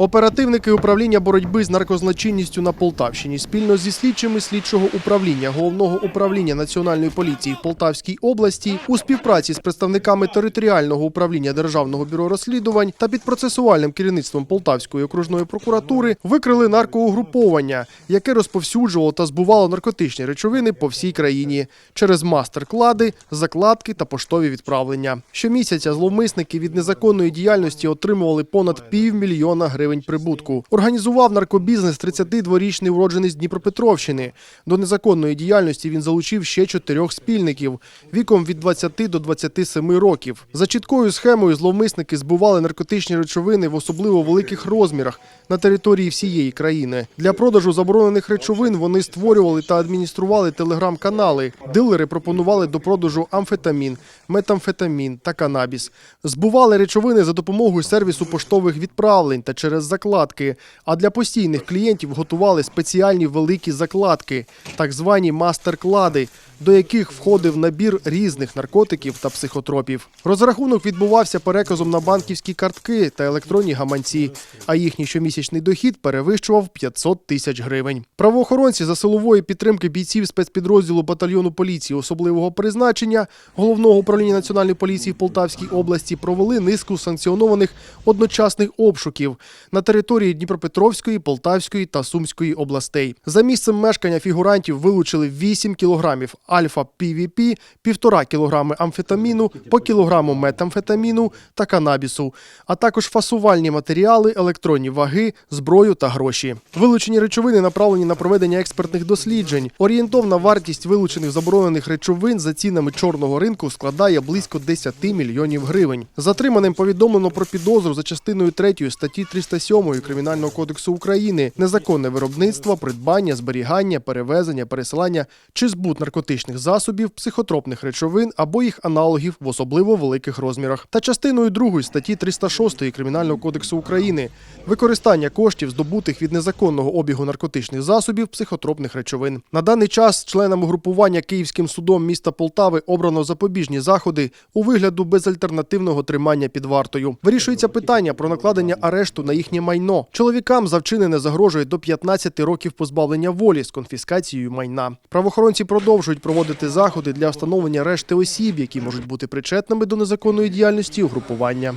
Оперативники управління боротьби з наркозлочинністю на Полтавщині спільно зі слідчими слідчого управління головного управління національної поліції в Полтавській області у співпраці з представниками територіального управління Державного бюро розслідувань та під процесуальним керівництвом Полтавської окружної прокуратури викрили наркоугруповання, яке розповсюджувало та збувало наркотичні речовини по всій країні через мастер-клади, закладки та поштові відправлення. Щомісяця зловмисники від незаконної діяльності отримували понад півмільйона гривень прибутку. Організував наркобізнес 32-річний уродженець Дніпропетровщини. До незаконної діяльності він залучив ще чотирьох спільників віком від 20 до 27 років. За чіткою схемою зловмисники збували наркотичні речовини в особливо великих розмірах на території всієї країни. Для продажу заборонених речовин вони створювали та адміністрували телеграм-канали. Дилери пропонували до продажу амфетамін, метамфетамін та канабіс. Збували речовини за допомогою сервісу поштових відправлень та через закладки. А для постійних клієнтів готували спеціальні великі закладки, так звані мастер-клади, до яких входив набір різних наркотиків та психотропів. Розрахунок відбувався переказом на банківські картки та електронні гаманці, а їхній щомісячний дохід перевищував 500 тисяч гривень. Правоохоронці за силової підтримки бійців спецпідрозділу батальйону поліції особливого призначення головного управління національної поліції в Полтавській області провели низку санкціонованих одночасних обшуків на території Дніпропетровської, Полтавської та Сумської областей. За місцем мешкання фігурантів вилучили 8 кілограмів альфа пвп 1,5 кілограми амфетаміну, по кілограму метамфетаміну та канабісу, а також фасувальні матеріали, електронні ваги, зброю та гроші. Вилучені речовини направлені на проведення експертних досліджень. Орієнтовна вартість вилучених заборонених речовин за цінами чорного ринку складає близько 10 мільйонів гривень. Затриманим повідомлено про підозру за частиною 3 статті 307 Кримінального кодексу України незаконне виробництво, придбання, зберігання, перевезення, пересилання чи збут наркотичних засобів, психотропних речовин або їх аналогів в особливо великих розмірах, та частиною 2 статті 306 Кримінального кодексу України використання коштів, здобутих від незаконного обігу наркотичних засобів, психотропних речовин. На даний час членам угрупування Київським судом міста Полтави обрано запобіжні заходи у вигляду безальтернативного тримання під вартою. Вирішується питання про накладення арешту на їхнє майно. Чоловікам за вчинене загрожує до 15 років позбавлення волі з конфіскацією майна. Правоохоронці продовжують проводити заходи для встановлення решти осіб, які можуть бути причетними до незаконної діяльності угрупування.